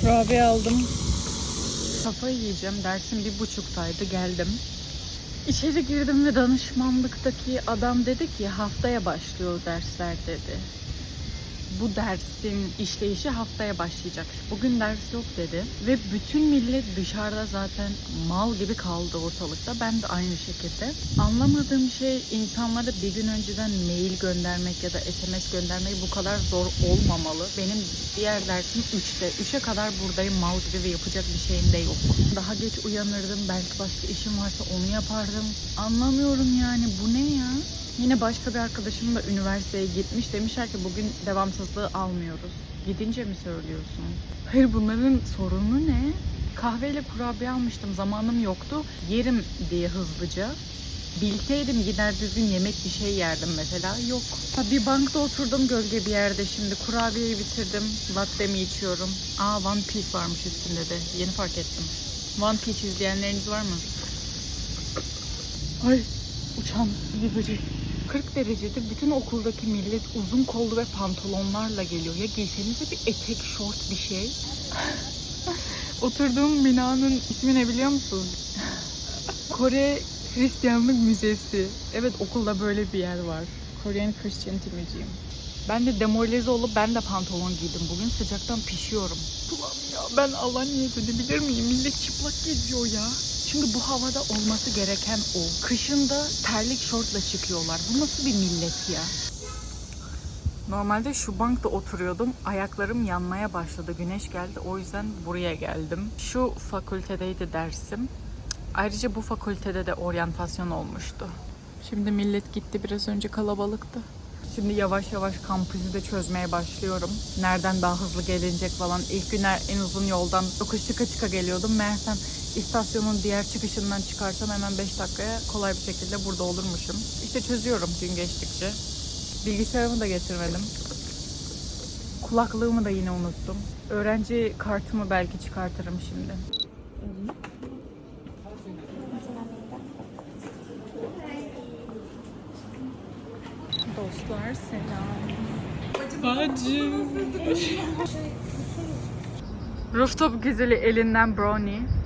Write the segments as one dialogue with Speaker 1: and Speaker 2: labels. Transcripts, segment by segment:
Speaker 1: Kurabiye aldım. Kafayı yiyeceğim. Dersim bir buçuktaydı. Geldim. İçeri girdim ve danışmanlıktaki adam dedi ki haftaya başlıyor dersler dedi. Bu dersin işleyişi haftaya başlayacak. Bugün ders yok dedi. Ve bütün millet dışarıda zaten mal gibi kaldı ortalıkta. Ben de aynı şekilde. Anlamadığım şey insanlara bir gün önceden mail göndermek ya da SMS göndermek bu kadar zor olmamalı. Benim diğer dersim 3'te. 3'e kadar buradayım mal gibi ve yapacak bir şeyim de yok. Daha geç uyanırdım. Belki başka işim varsa onu yapardım. Anlamıyorum yani. Bu ne ya? Yine başka bir arkadaşım da üniversiteye gitmiş. Demişler ki bugün devamsızlığı almıyoruz. Gidince mi söylüyorsun? Hayır bunların sorunu ne? Kahveyle kurabiye almıştım. Zamanım yoktu. Yerim diye hızlıca. Bilseydim gider düzgün yemek bir şey yerdim mesela. Yok. Bir bankta oturdum gölge bir yerde şimdi. Kurabiyeyi bitirdim. Latte'mi içiyorum. Aa One Piece varmış üstünde de. Yeni fark ettim. One Piece izleyenleriniz var mı? Ay uçan bir böcek. 40 derecede bütün okuldaki millet uzun kollu ve pantolonlarla geliyor. Ya giysenize bir etek, şort bir şey. Oturduğum binanın ismi ne biliyor musun? Kore Hristiyanlık Müzesi. Evet okulda böyle bir yer var. Korean Christianity Museum. Ben de demoralize olup ben de pantolon giydim. Bugün sıcaktan pişiyorum. Ulan ya ben Alanya'ya dönebilir miyim? Millet çıplak geziyor ya. Çünkü bu havada olması gereken o. Kışında terlik şortla çıkıyorlar. Bu nasıl bir millet ya? Normalde şu bankta oturuyordum. Ayaklarım yanmaya başladı. Güneş geldi. O yüzden buraya geldim. Şu fakültedeydi dersim. Ayrıca bu fakültede de oryantasyon olmuştu. Şimdi millet gitti. Biraz önce kalabalıktı. Şimdi yavaş yavaş kampüsü de çözmeye başlıyorum. Nereden daha hızlı gelinecek falan. İlk günler en uzun yoldan yokuş çıka çıka geliyordum. Meğersem istasyonun diğer çıkışından çıkarsam hemen 5 dakikaya kolay bir şekilde burada olurmuşum. İşte çözüyorum gün geçtikçe. Bilgisayarımı da getirmedim. Kulaklığımı da yine unuttum. Öğrenci kartımı belki çıkartırım şimdi. Dostlar selam. Bacım. Rooftop güzeli elinden brownie.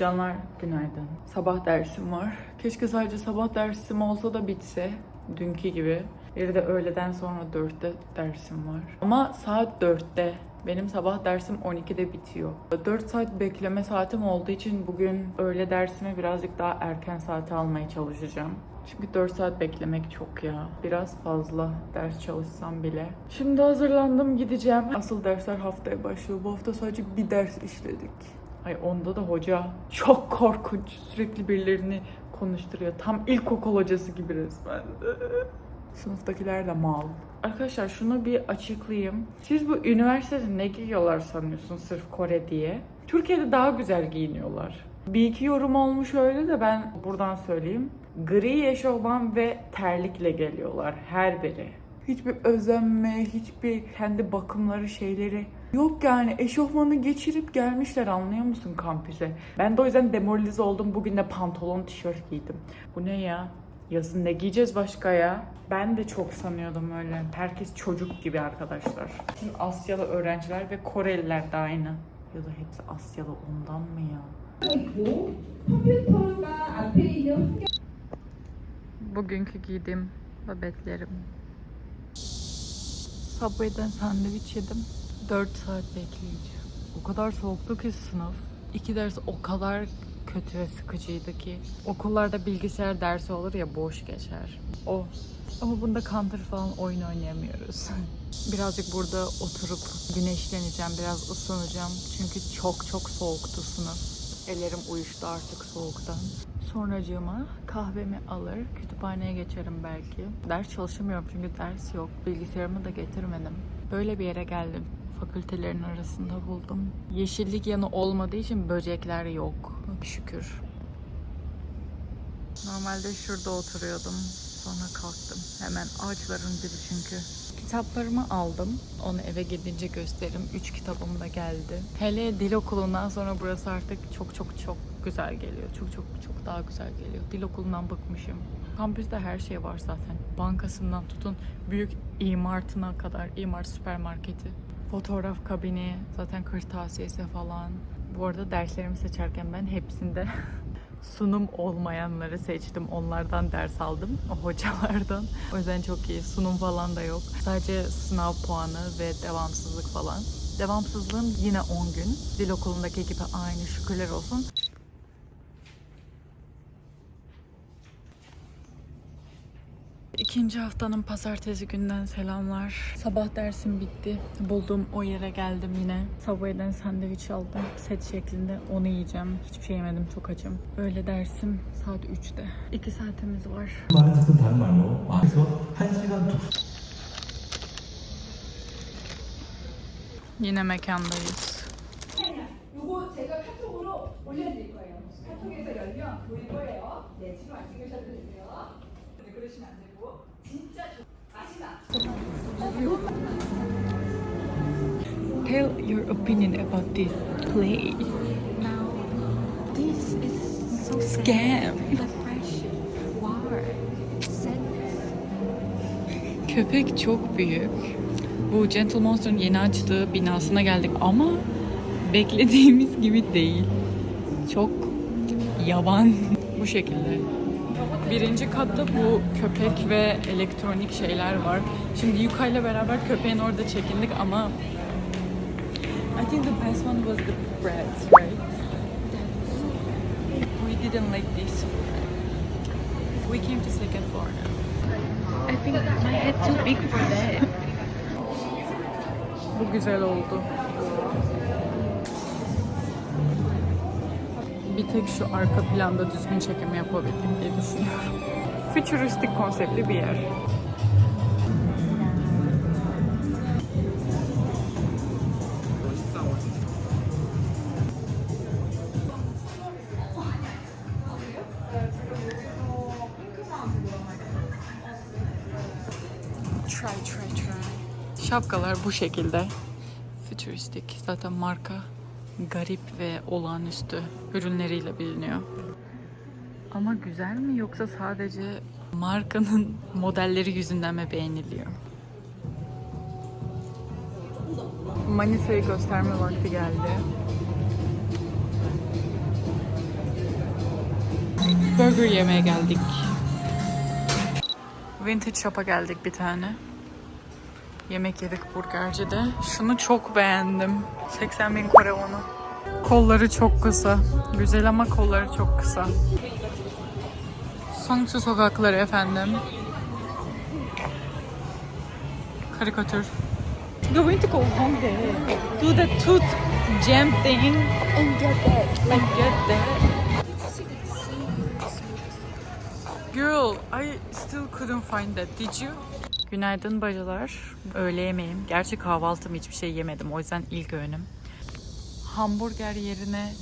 Speaker 1: Canlar günaydın. Sabah dersim var. Keşke sadece sabah dersim olsa da bitse. Dünkü gibi. Bir de öğleden sonra 4'te dersim var. Ama saat 4'te. Benim sabah dersim 12'de bitiyor. 4 saat bekleme saatim olduğu için bugün öğle dersimi birazcık daha erken saate almaya çalışacağım. Çünkü 4 saat beklemek çok ya. Biraz fazla ders çalışsam bile. Şimdi hazırlandım gideceğim. Asıl dersler haftaya başlıyor. Bu hafta sadece bir ders işledik. Ay onda da hoca çok korkunç. Sürekli birilerini konuşturuyor. Tam ilkokul hocası gibi resmen. Sınıftakiler de mal. Arkadaşlar şunu bir açıklayayım. Siz bu üniversitede ne giyiyorlar sanıyorsun sırf Kore diye? Türkiye'de daha güzel giyiniyorlar. Bir iki yorum olmuş öyle de ben buradan söyleyeyim. Gri eşofman ve terlikle geliyorlar her biri. Hiçbir özenme, hiçbir kendi bakımları şeyleri Yok yani eşofmanı geçirip gelmişler anlıyor musun kampüse? Ben de o yüzden demoralize oldum. Bugün de pantolon tişört giydim. Bu ne ya? Yazın ne giyeceğiz başka ya? Ben de çok sanıyordum öyle. Herkes çocuk gibi arkadaşlar. Şimdi Asyalı öğrenciler ve Koreliler de aynı. Ya da hepsi Asyalı ondan mı ya? Bugünkü giydiğim babetlerim. Subway'den sandviç yedim. 4 saat bekleyeceğim. O kadar soğuktu ki sınıf. İki ders o kadar kötü ve sıkıcıydı ki. Okullarda bilgisayar dersi olur ya boş geçer. O. Ama bunda counter falan oyun oynayamıyoruz. Birazcık burada oturup güneşleneceğim, biraz ısınacağım. Çünkü çok çok soğuktu sınıf. Ellerim uyuştu artık soğuktan. Sonracığıma kahvemi alır, kütüphaneye geçerim belki. Ders çalışamıyorum çünkü ders yok. Bilgisayarımı da getirmedim. Böyle bir yere geldim. Fakültelerin arasında buldum. Yeşillik yanı olmadığı için böcekler yok. Şükür. Normalde şurada oturuyordum. Sonra kalktım. Hemen ağaçların dibi çünkü. Kitaplarımı aldım. Onu eve gidince gösteririm. Üç kitabım da geldi. Hele dil okulundan sonra burası artık çok çok çok güzel geliyor. Çok çok çok daha güzel geliyor. Dil okulundan bıkmışım. Kampüste her şey var zaten. Bankasından tutun büyük e-martına kadar, e-mart süpermarketi. Fotoğraf kabini, zaten kırtasiyesi falan. Bu arada derslerimi seçerken ben hepsinde sunum olmayanları seçtim. Onlardan ders aldım. O hocalardan. O yüzden çok iyi. Sunum falan da yok. Sadece sınav puanı ve devamsızlık falan. Devamsızlığım yine 10 gün. Dil okulundaki gibi aynı şükürler olsun. İkinci haftanın pazartesi günden selamlar. Sabah dersim bitti. Bulduğum o yere geldim yine. Subway'den sandviç aldım. Set şeklinde onu yiyeceğim. Hiçbir şey yemedim çok açım. Öğle dersim saat 3'te. 2 saatimiz var. Yine mekandayız. Tell your opinion about this play.
Speaker 2: Now, this is so
Speaker 1: Scam. Köpek çok büyük. Bu Gentle Monster'ın yeni açtığı binasına geldik ama beklediğimiz gibi değil. Çok yavan. bu şekilde. Birinci katta bu köpek ve elektronik şeyler var. Şimdi Yuka ile beraber köpeğin orada çekindik ama I think the best one was the breads, right? We didn't like this. We came to second floor now.
Speaker 2: I think my head too big for that.
Speaker 1: Bu güzel oldu. Bir tek şu arka planda düzgün çekim yapabildik diye düşünüyorum. Futuristik konseptli bir yer. Try, try, try. Şapkalar bu şekilde. Futuristik. Zaten marka garip ve olağanüstü ürünleriyle biliniyor. Ama güzel mi yoksa sadece markanın modelleri yüzünden mi beğeniliyor? Manisa'yı gösterme vakti geldi. Burger yemeye geldik. Vintage Shop'a geldik bir tane. Yemek yedik burgercide. Şunu çok beğendim. 80 bin Kore onu. Kolları çok kısa. Güzel ama kolları çok kısa. Songsu sokakları efendim. Karikatür. Going to go home there. Do the tooth jam thing
Speaker 2: And get that.
Speaker 1: and get that. Girl, I still couldn't find that. Did you? Günaydın bacılar. Öğle yemeğim. Gerçi kahvaltım hiçbir şey yemedim. O yüzden ilk öğünüm. Hamburger yerine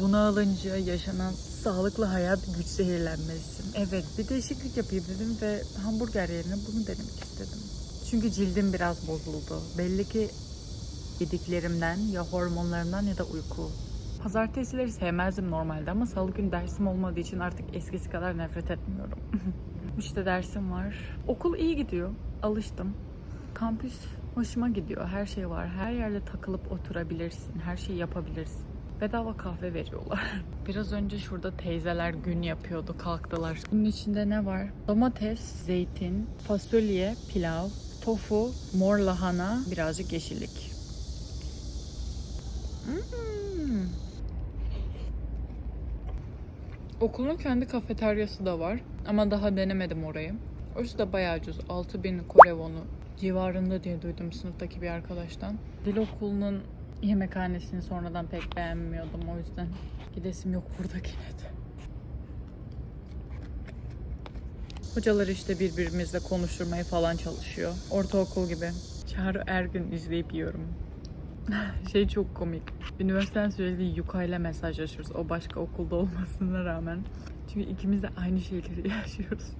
Speaker 1: buna alınca yaşanan sağlıklı hayat güç zehirlenmesi. Evet bir değişiklik yapayım dedim ve hamburger yerine bunu denemek istedim. Çünkü cildim biraz bozuldu. Belli ki yediklerimden ya hormonlarımdan ya da uyku. Pazartesileri sevmezdim normalde ama salı günü dersim olmadığı için artık eskisi kadar nefret etmiyorum. işte dersim var. Okul iyi gidiyor. Alıştım. Kampüs hoşuma gidiyor. Her şey var. Her yerde takılıp oturabilirsin. Her şeyi yapabilirsin. Bedava kahve veriyorlar. Biraz önce şurada teyzeler gün yapıyordu. Kalktılar. Bunun içinde ne var? Domates, zeytin, fasulye, pilav, tofu, mor lahana, birazcık yeşillik. Hmm. Okulun kendi kafeteryası da var ama daha denemedim orayı. Orası da bayağı ucuz. 6000 Kore wonu civarında diye duydum sınıftaki bir arkadaştan. Dil okulunun yemekhanesini sonradan pek beğenmiyordum o yüzden gidesim yok buradakine de. Hocalar işte birbirimizle konuşturmaya falan çalışıyor. Ortaokul gibi. Çağrı Ergün izleyip yiyorum. şey çok komik. Üniversiteden sürekli Yuka ile mesajlaşıyoruz. O başka okulda olmasına rağmen. Çünkü ikimiz de aynı şeyleri yaşıyoruz.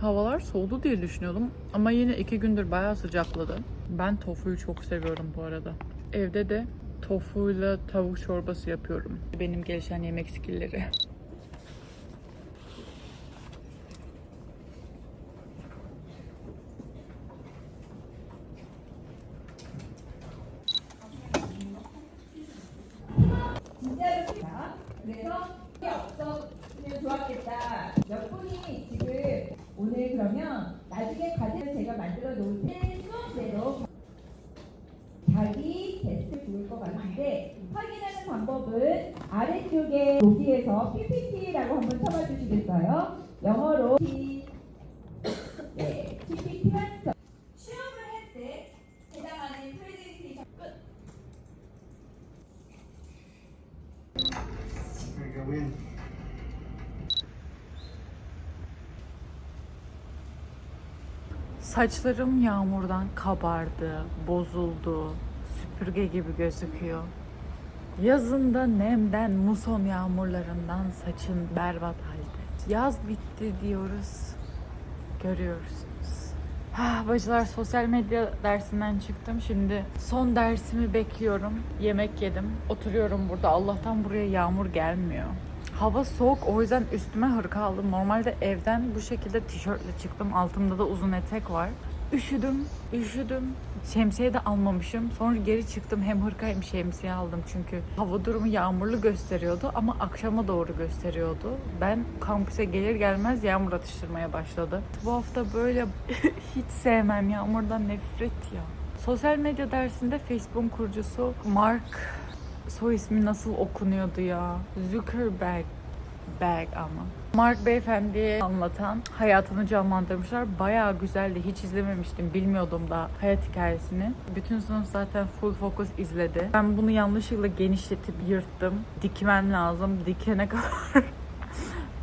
Speaker 1: Havalar soğudu diye düşünüyordum ama yine iki gündür bayağı sıcakladı. Ben tofuyu çok seviyorum bu arada. Evde de tofuyla tavuk çorbası yapıyorum. Benim gelişen yemek skillleri.
Speaker 3: 여기에서 PPT라고 한번 쳐봐 주시겠어요? 영어로 P 네, PPT 완성. 시험을 할 때 해당하는 프레젠테이션 끝.
Speaker 4: There you go in.
Speaker 1: Saçlarım yağmurdan kabardı, bozuldu, süpürge gibi gözüküyor. Yazında nemden, muson yağmurlarından saçın berbat halde. Yaz bitti diyoruz, görüyorsunuz. Ah, bacılar sosyal medya dersinden çıktım. Şimdi son dersimi bekliyorum. Yemek yedim. Oturuyorum burada. Allah'tan buraya yağmur gelmiyor. Hava soğuk o yüzden üstüme hırka aldım. Normalde evden bu şekilde tişörtle çıktım. Altımda da uzun etek var. Üşüdüm, üşüdüm. Şemsiye de almamışım. Sonra geri çıktım. Hem hırka hem şemsiye aldım. Çünkü hava durumu yağmurlu gösteriyordu ama akşama doğru gösteriyordu. Ben kampüse gelir gelmez yağmur atıştırmaya başladı. Bu hafta böyle hiç sevmem. Yağmurdan nefret ya. Sosyal medya dersinde Facebook'un kurucusu Mark soy ismi nasıl okunuyordu ya? Zuckerberg Berg ama. Mark Beyefendi'ye anlatan hayatını canlandırmışlar. Bayağı güzeldi. Hiç izlememiştim. Bilmiyordum da hayat hikayesini. Bütün sınıf zaten full focus izledi. Ben bunu yanlışlıkla genişletip yırttım. Dikmem lazım. Dikene kadar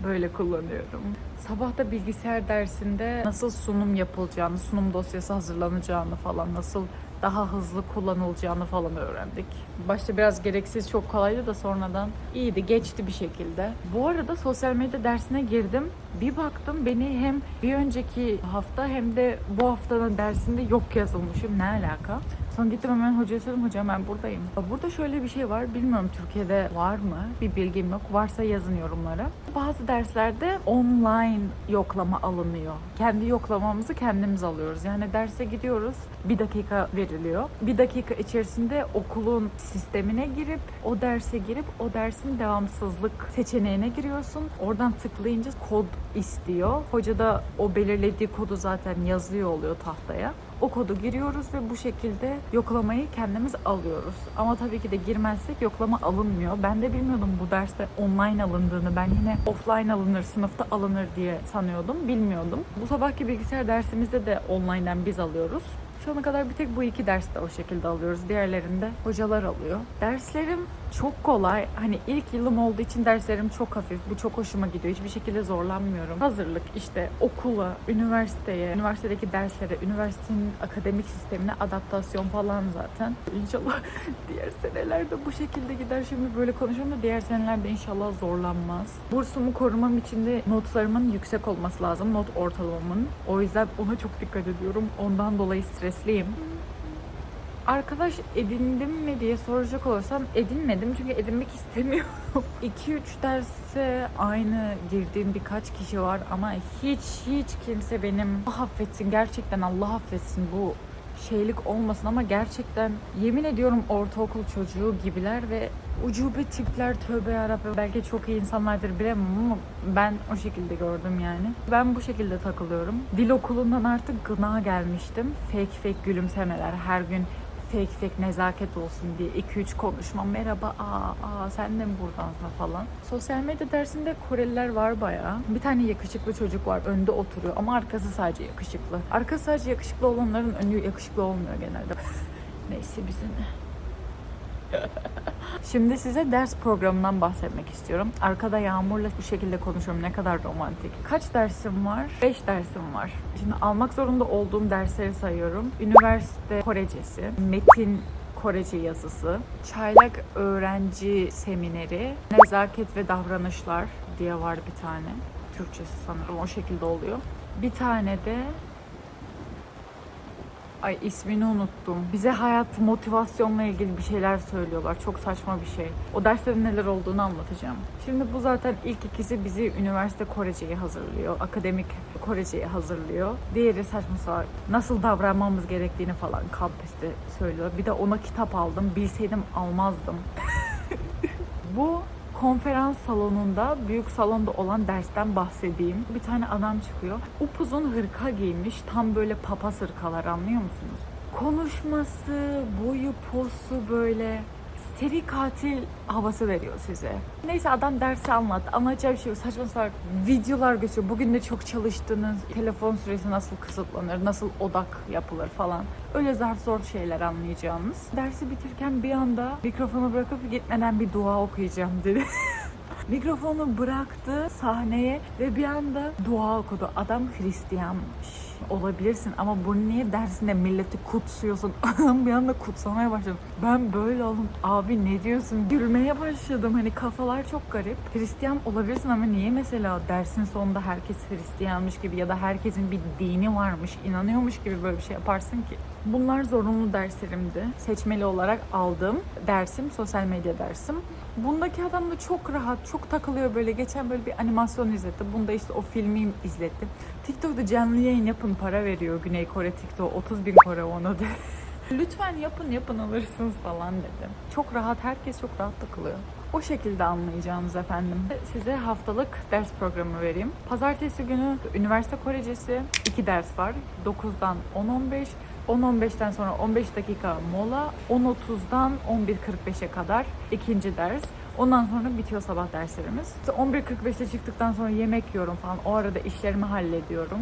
Speaker 1: böyle kullanıyorum. Sabah da bilgisayar dersinde nasıl sunum yapılacağını, sunum dosyası hazırlanacağını falan, nasıl daha hızlı kullanılacağını falan öğrendik. Başta biraz gereksiz çok kolaydı da sonradan iyiydi, geçti bir şekilde. Bu arada sosyal medya dersine girdim. Bir baktım beni hem bir önceki hafta hem de bu haftanın dersinde yok yazılmışım. Ne alaka? Sonra gittim hemen hocaya söyledim hocam ben buradayım. Burada şöyle bir şey var bilmiyorum Türkiye'de var mı bir bilgim yok. Varsa yazın yorumlara. Bazı derslerde online yoklama alınıyor. Kendi yoklamamızı kendimiz alıyoruz. Yani derse gidiyoruz bir dakika veriliyor. Bir dakika içerisinde okulun sistemine girip o derse girip o dersin devamsızlık seçeneğine giriyorsun. Oradan tıklayınca kod istiyor. Hoca da o belirlediği kodu zaten yazıyor oluyor tahtaya. O kodu giriyoruz ve bu şekilde yoklamayı kendimiz alıyoruz. Ama tabii ki de girmezsek yoklama alınmıyor. Ben de bilmiyordum bu derste online alındığını. Ben yine offline alınır, sınıfta alınır diye sanıyordum. Bilmiyordum. Bu sabahki bilgisayar dersimizde de online'den biz alıyoruz. Şu ana kadar bir tek bu iki derste o şekilde alıyoruz. Diğerlerinde hocalar alıyor. Derslerim çok kolay. Hani ilk yılım olduğu için derslerim çok hafif. Bu çok hoşuma gidiyor. Hiçbir şekilde zorlanmıyorum. Hazırlık işte okula, üniversiteye, üniversitedeki derslere, üniversitenin akademik sistemine adaptasyon falan zaten. İnşallah diğer senelerde bu şekilde gider. Şimdi böyle konuşuyorum da diğer senelerde inşallah zorlanmaz. Bursumu korumam için de notlarımın yüksek olması lazım. Not ortalamamın. O yüzden ona çok dikkat ediyorum. Ondan dolayı stresliyim. Arkadaş edindim mi diye soracak olursam edinmedim çünkü edinmek istemiyorum. 2-3 derse aynı girdiğim birkaç kişi var ama hiç hiç kimse benim Allah affetsin gerçekten Allah affetsin bu şeylik olmasın ama gerçekten yemin ediyorum ortaokul çocuğu gibiler ve ucube tipler tövbe yarabbim. Belki çok iyi insanlardır bilemem ama ben o şekilde gördüm yani. Ben bu şekilde takılıyorum. Dil okulundan artık gına gelmiştim. Fake fake gülümsemeler her gün fake fake nezaket olsun diye 2-3 konuşma merhaba aa, aa sen de mi buradansın falan. Sosyal medya dersinde Koreliler var bayağı. Bir tane yakışıklı çocuk var önde oturuyor ama arkası sadece yakışıklı. Arkası sadece yakışıklı olanların önü yakışıklı olmuyor genelde. Neyse bize ne. Şimdi size ders programından bahsetmek istiyorum. Arkada Yağmur'la bu şekilde konuşuyorum. Ne kadar romantik. Kaç dersim var? 5 dersim var. Şimdi almak zorunda olduğum dersleri sayıyorum. Üniversite Korecesi, metin Korece yazısı, çaylak öğrenci semineri, nezaket ve davranışlar diye var bir tane. Türkçesi sanırım o şekilde oluyor. Bir tane de Ay ismini unuttum. Bize hayat motivasyonla ilgili bir şeyler söylüyorlar. Çok saçma bir şey. O derslerin neler olduğunu anlatacağım. Şimdi bu zaten ilk ikisi bizi üniversite Korece'ye hazırlıyor. Akademik Korece'ye hazırlıyor. Diğeri saçma salak. Nasıl davranmamız gerektiğini falan kampüste söylüyor. Bir de ona kitap aldım. Bilseydim almazdım. Bu konferans salonunda, büyük salonda olan dersten bahsedeyim. Bir tane adam çıkıyor. Upuzun hırka giymiş. Tam böyle papaz hırkalar anlıyor musunuz? Konuşması, boyu, posu böyle seri katil havası veriyor size. Neyse adam dersi anlat. Anlatacağı bir şey yok. Saçma salak videolar gösteriyor. Bugün de çok çalıştınız. Telefon süresi nasıl kısıtlanır, nasıl odak yapılır falan. Öyle zar zor şeyler anlayacağınız. Dersi bitirken bir anda mikrofonu bırakıp gitmeden bir dua okuyacağım dedi. Mikrofonu bıraktı sahneye ve bir anda dua okudu. Adam Hristiyanmış. Olabilirsin ama bu niye dersinde milleti kutsuyorsun? Bir anda kutsamaya başladı. Ben böyle oldum. Abi ne diyorsun? Gülmeye başladım. Hani kafalar çok garip. Hristiyan olabilirsin ama niye mesela dersin sonunda herkes Hristiyanmış gibi ya da herkesin bir dini varmış, inanıyormuş gibi böyle bir şey yaparsın ki? Bunlar zorunlu derslerimdi. Seçmeli olarak aldığım dersim, sosyal medya dersim. Bundaki adam da çok rahat, çok takılıyor böyle. Geçen böyle bir animasyon izletti. Bunda işte o filmi izletti. TikTok'ta canlı yayın yapın para veriyor Güney Kore TikTok. 30 bin Kore onu de. Lütfen yapın yapın alırsınız falan dedim. Çok rahat, herkes çok rahat takılıyor. O şekilde anlayacağınız efendim. Size haftalık ders programı vereyim. Pazartesi günü üniversite Korecesi iki ders var. 9'dan 10-15. 10-15'ten sonra 15 dakika mola. 10.30'dan 11.45'e kadar ikinci ders. Ondan sonra bitiyor sabah derslerimiz. İşte 11.45'te çıktıktan sonra yemek yiyorum falan. O arada işlerimi hallediyorum.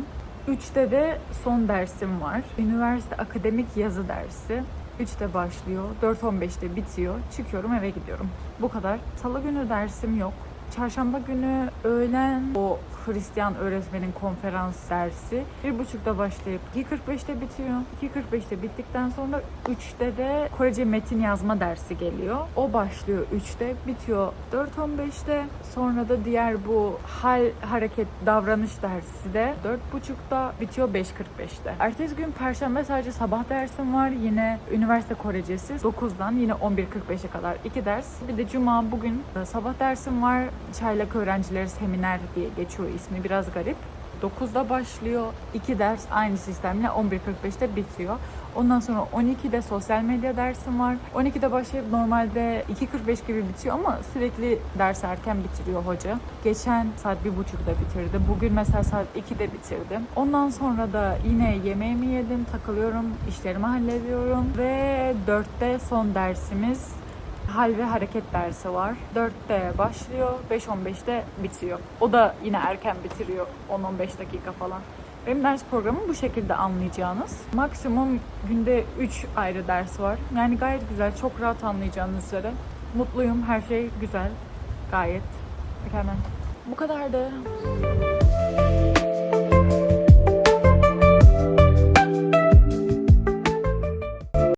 Speaker 1: 3'te de son dersim var. Üniversite akademik yazı dersi. 3'te başlıyor. 4.15'te bitiyor. Çıkıyorum eve gidiyorum. Bu kadar. Salı günü dersim yok. Çarşamba günü öğlen o Hristiyan öğretmenin konferans dersi 1.30'da başlayıp 2.45'te bitiyor. 2.45'te bittikten sonra 3'te de Korece metin yazma dersi geliyor. O başlıyor 3'te bitiyor 4.15'te. Sonra da diğer bu hal, hareket, davranış dersi de 4.30'da bitiyor 5.45'te. Ertesi gün Perşembe sadece sabah dersim var. Yine üniversite Korecesi 9'dan yine 11.45'e kadar iki ders. Bir de Cuma bugün e, sabah dersim var. Çaylak öğrencileri seminer diye geçiyor ismi biraz garip. 9'da başlıyor. 2 ders aynı sistemle 11.45'te bitiyor. Ondan sonra 12'de sosyal medya dersim var. 12'de başlayıp normalde 2.45 gibi bitiyor ama sürekli ders erken bitiriyor hoca. Geçen saat 1.30'da bitirdi. Bugün mesela saat 2'de bitirdi. Ondan sonra da yine yemeğimi yedim, takılıyorum, işlerimi hallediyorum ve 4'te son dersimiz hal ve hareket dersi var. 4'te başlıyor, 5.15'te bitiyor. O da yine erken bitiriyor, 10-15 dakika falan. Benim ders programım bu şekilde anlayacağınız. Maksimum günde 3 ayrı ders var. Yani gayet güzel, çok rahat anlayacağınız üzere. Mutluyum, her şey güzel. Gayet mükemmel. Bu kadardı.